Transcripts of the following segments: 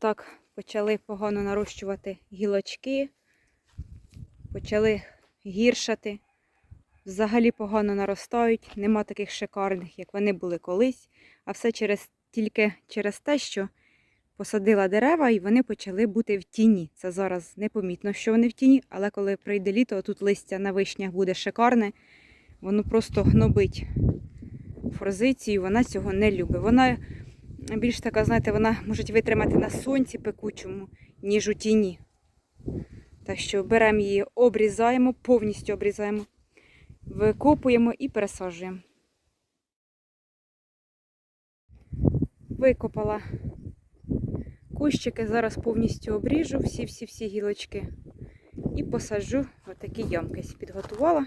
так почали погано нарощувати гілочки, почали гіршати, взагалі погано наростають, нема таких шикарних, як вони були колись, а все через, тільки через те, що посадила дерева і вони почали бути в тіні. Це зараз непомітно, що вони в тіні, але коли прийде літо, тут листя на вишнях буде шикарне, воно просто гнобить форзицію, вона цього не любить. Вона більш така, знаєте, вона може витримати на сонці пекучому, ніж у тіні. Так що беремо її, обрізаємо, повністю обрізаємо, викопуємо і пересаджуємо. Викопала кущики, зараз повністю обріжу всі-всі-всі гілочки і посаджу в такі ямки. Підготувала,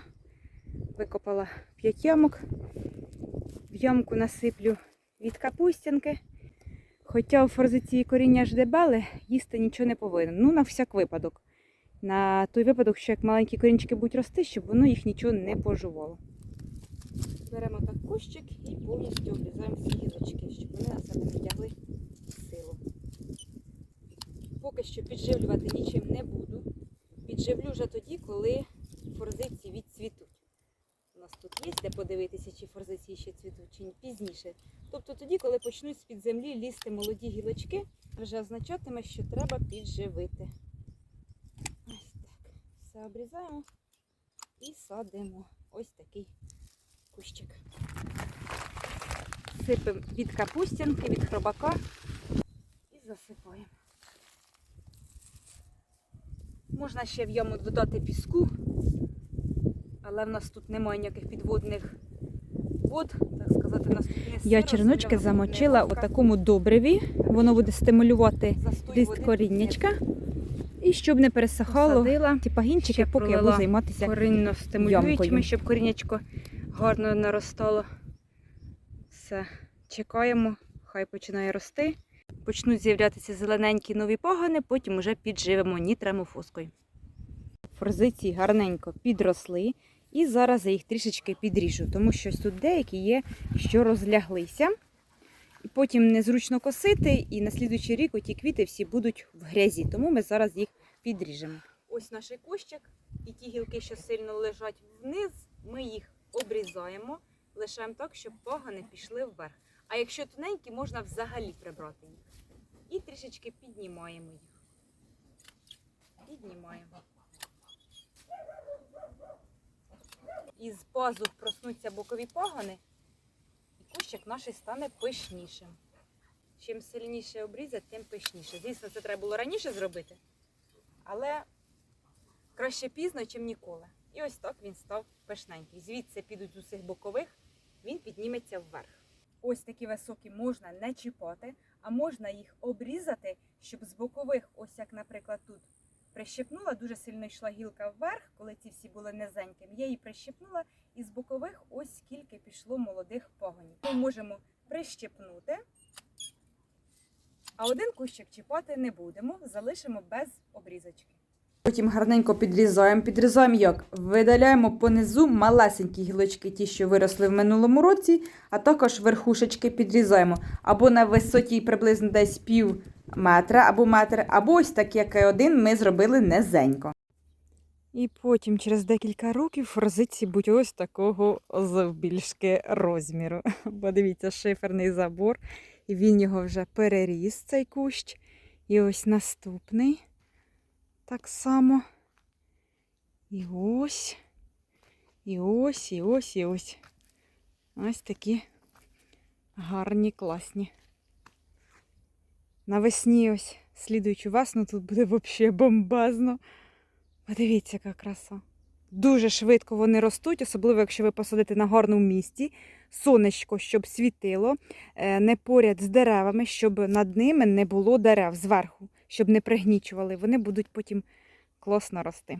викопала 5 ямок, в ямку насиплю від капустянки. Хоча у форзиції коріння ж дебеле, їсти нічого не повинен. Ну, на всяк випадок. На той випадок, що як маленькі корінчики будуть рости, щоб воно їх нічого не пожувало. Беремо так кущик і повністю обрізаємо всі гілочки, щоб вони на себе не силу. Поки що підживлювати нічим не буду. Підживлю вже тоді, коли форзиції відцвітуть. Тут є де подивитися, чи форзиції ще цвітуть, чи ні пізніше. Тобто тоді, коли почнуть з-під землі лізти молоді гілочки, вже означатиме, що треба підживити. Ось так. Все обрізаємо і садимо. Ось такий кущик. Сипемо від капустянки, від хробака і засипаємо. Можна ще в яму додати піску, але в нас тут немає ніяких підводних вод, так сказати, нас тут не Я черночки замочила у такому добриві. Воно буде стимулювати Застой ріст води коріннячка. І щоб не пересихало Посадила. ті пагінчики, Ще поки я пролила буду займатися. корінно стимулюючими, щоб корінечко гарно наростало. Все, чекаємо, хай починає рости. Почнуть з'являтися зелененькі нові пагани, потім уже підживемо нітрамофоскою. Форзиції гарненько підросли. І зараз я їх трішечки підріжу, тому що тут деякі є, що розляглися. Потім незручно косити, і на слідуючий рік оті квіти всі будуть в грязі. Тому ми зараз їх підріжемо. Ось наш кущик, і ті гілки, що сильно лежать вниз, ми їх обрізаємо, лишаємо так, щоб пагани пішли вверх. А якщо тоненькі, можна взагалі прибрати їх. І трішечки піднімаємо їх. Піднімаємо. Із пазух проснуться бокові пагани, і кущик наш стане пишнішим. Чим сильніше обрізати, тим пишніше. Звісно, це треба було раніше зробити, але краще пізно, чим ніколи. І ось так він став пишненький. Звідси підуть з усіх бокових, він підніметься вверх. Ось такі високі можна не чіпати, а можна їх обрізати, щоб з бокових, ось як, наприклад, тут прищепнула, дуже сильно йшла гілка вверх, коли ці всі були низенькими. Я її прищепнула, і з бокових ось скільки пішло молодих пагонів. Ми можемо прищепнути, а один кущик чіпати не будемо, залишимо без обрізочки. Потім гарненько підрізаємо. Підрізаємо як? Видаляємо понизу малесенькі гілочки, ті, що виросли в минулому році, а також верхушечки підрізаємо. Або на висоті приблизно десь пів метра, або метр, або ось так, як і один, ми зробили низенько. І потім, через декілька років, форзиці будуть ось такого завбільшки розміру. Бо дивіться, шиферний забор, і він його вже переріс, цей кущ. І ось наступний. Так само. І ось, і ось, і ось, і ось. Ось такі гарні, класні. Навесні ось слідуючу весну тут буде взагалі бомбезно. Подивіться, яка краса. Дуже швидко вони ростуть, особливо якщо ви посадите на гарному місці. Сонечко, щоб світило, е, не поряд з деревами, щоб над ними не було дерев зверху, щоб не пригнічували. Вони будуть потім класно рости.